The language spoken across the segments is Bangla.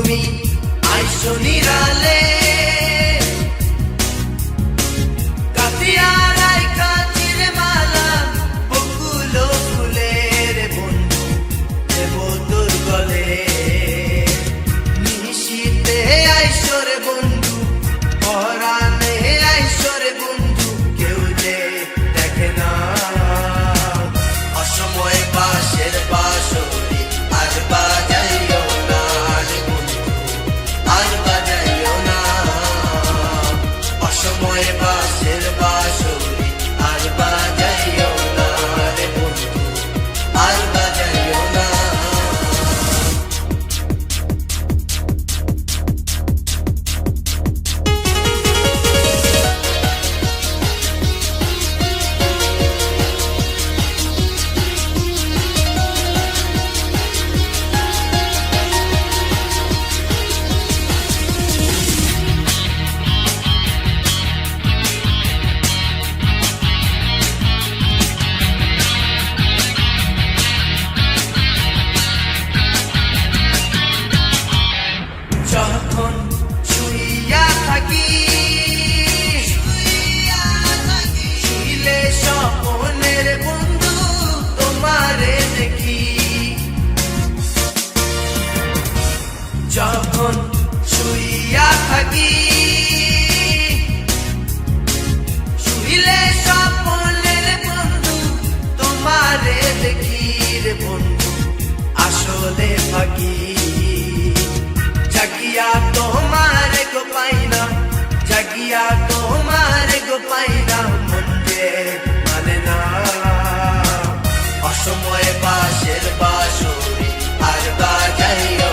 তুমি আইসো নিরালে। যখন শুইয়া থাকি, শুইলে স্বপনের বন্ধু, তোমারে দেখি রে বন্ধু, আসলে ফাঁকি জাগিয়া তোমারে গো পাই না জাগিয়া তোমার গো পাই না মনকে মানে না। অসময়ে পাশের বাসুরি আর বাজাইও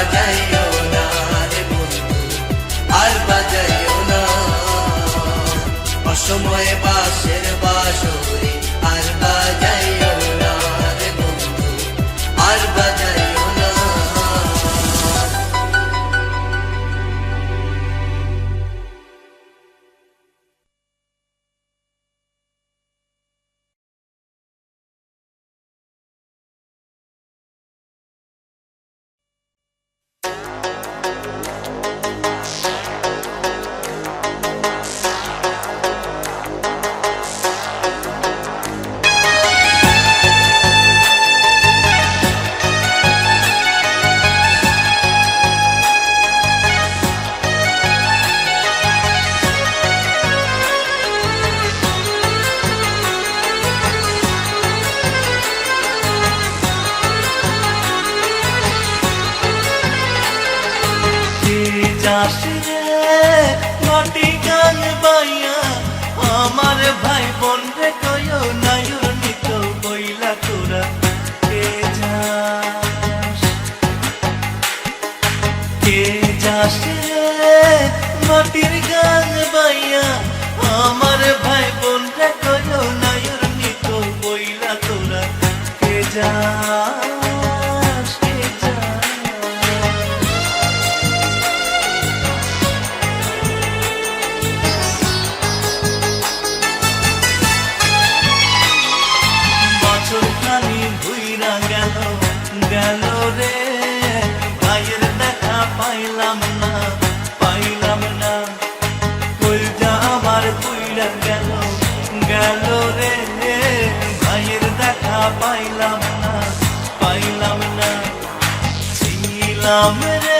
বাজাইও না রে বন্ধু, আর বাজাইও না। অসময়ে বাসের বাসরে আর বাজাইও না রে বন্ধু, আর পাইলাম না পাইলাম না। আমার পুইরা গেল গেল রে। ভাইয়ের দেখা পাইলাম না পাইলাম না। ছিলাম রে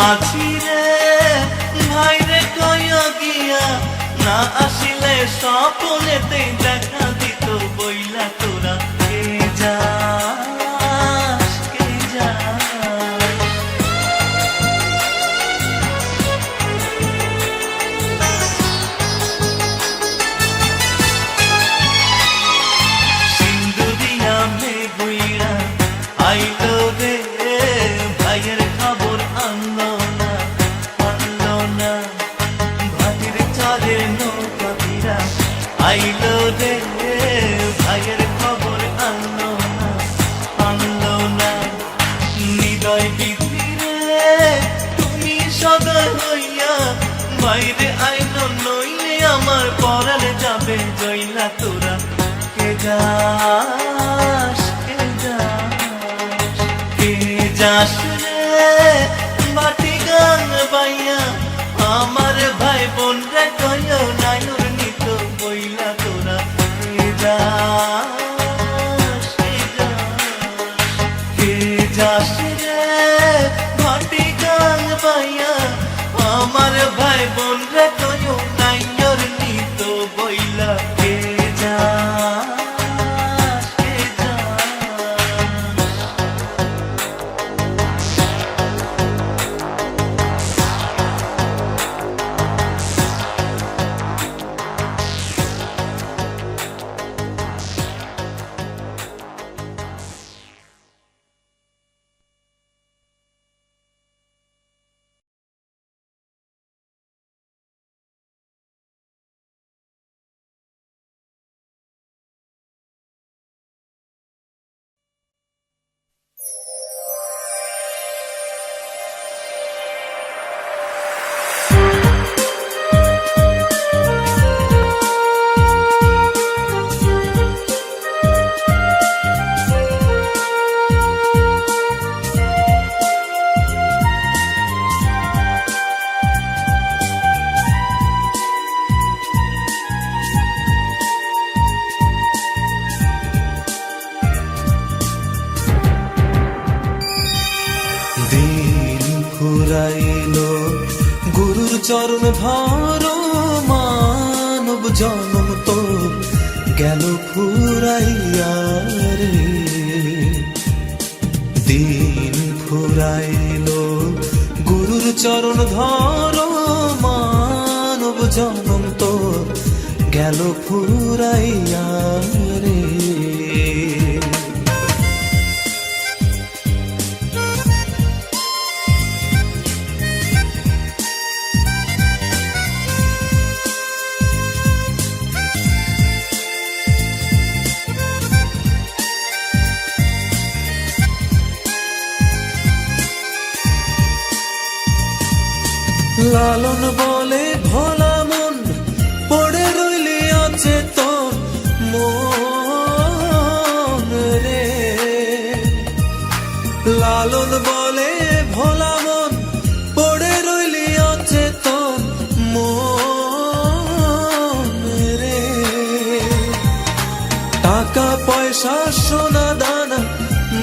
মাঝি রে ভাই রে কয়া গিয়া না আসিলে সপনেতে হৃদয় বিধিরে, তুমি সদা হইয়া, বাইরে আইন নইলে আমার পরালে যাবে। জইলা তোরা, কে যাস কে যাস কে যাস রে? বাটি গান বাইয়া, আমার ভাই বোন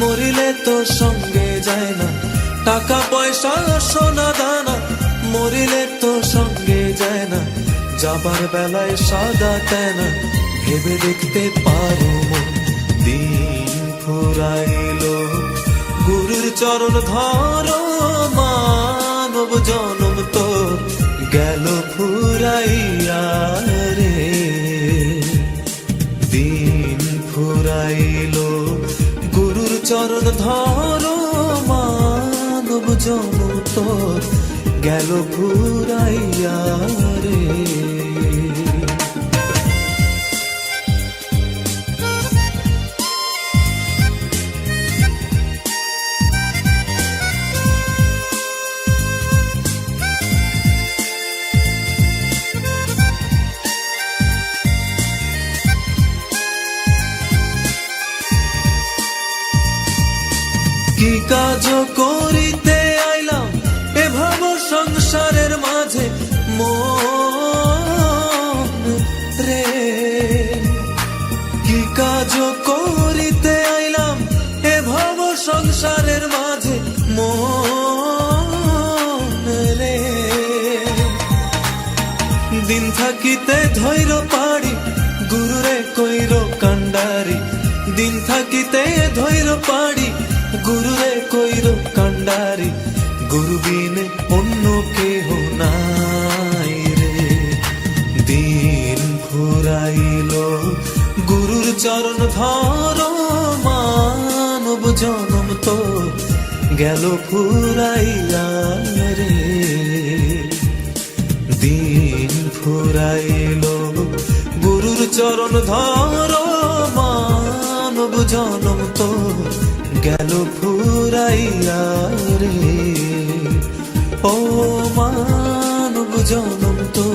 মরিলে তো সঙ্গে যায় না। টাকা, পয়সা, সোনা, দানা, মরিলে তো সঙ্গে যায় না। যাবার বেলায় সাদা তেনা, ভেবে দেখতে পারো দিন ফুরাইল, গুরুর চরণ ধর, মানব জনম তো গেল ফুরাইয়া। চরণ ধর মানব জমত গেল ঘুরাইয়া রে। থাকিতে ধৈর পাড়ি, গুরুরে কইর কান্ডারি গুরু বিনে অন্য কেহ নাই রে। দিন ফুরাইল গুরুর চরণ ধর, মানব জনম তো গেল ফুরাইয়া রে। দিন ফুরাইল গুরুর চরণ ধর মানব জনম তো গেল ফুরাইয়া রে। ও মানব জনম তো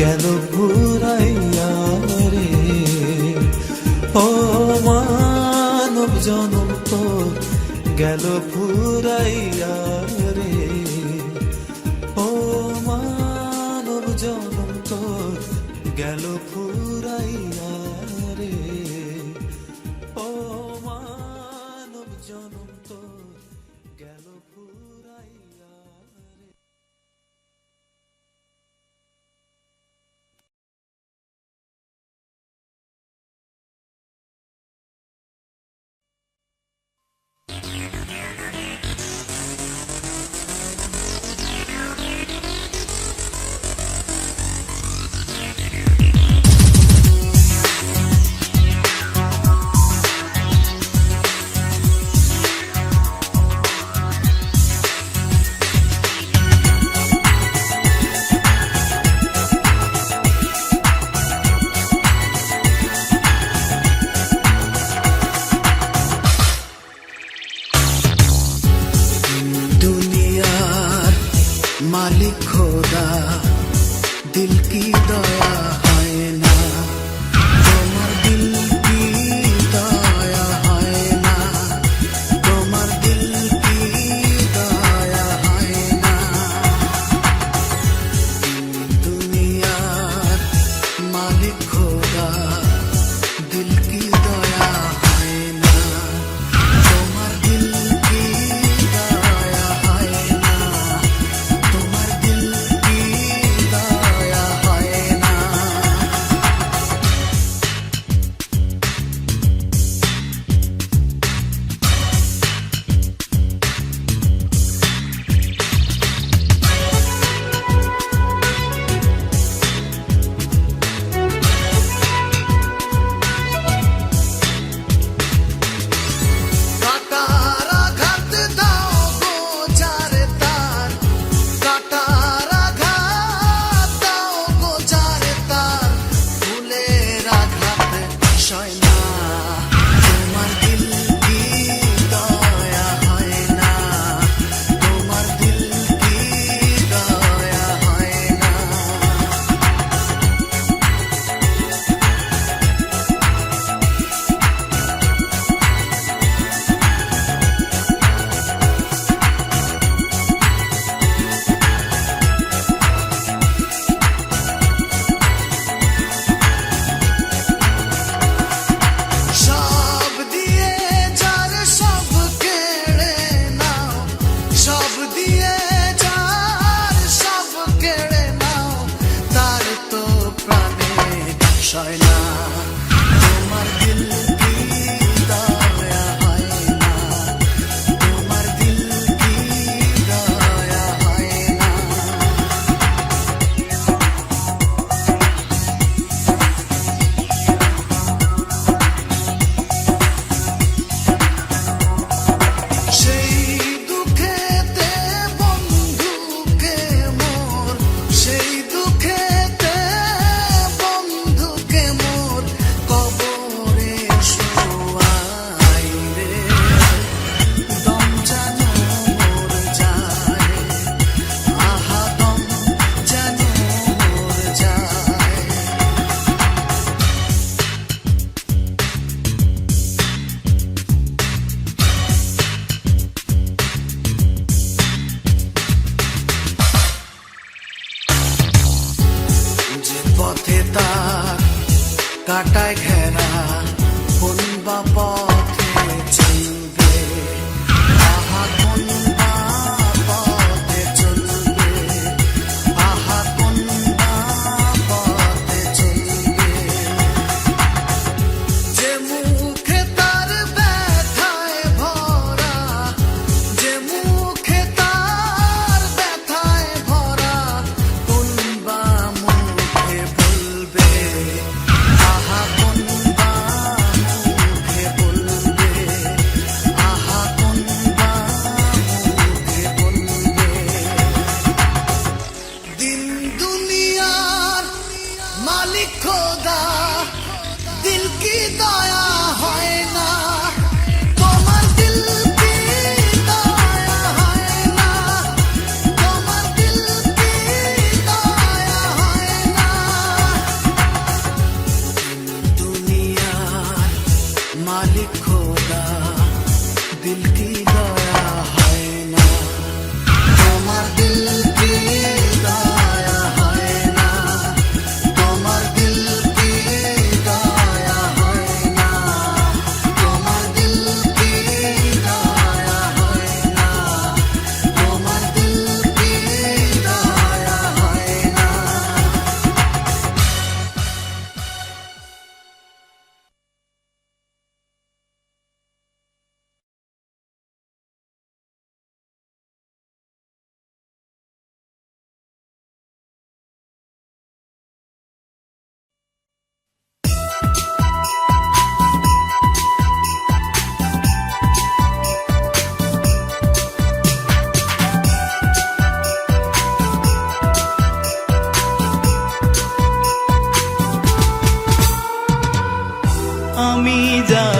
গেল ফুরাইয়া রে। ও মানব জনম তো গেল ফুরাইয়া রে। তোমার দিল আমি যারে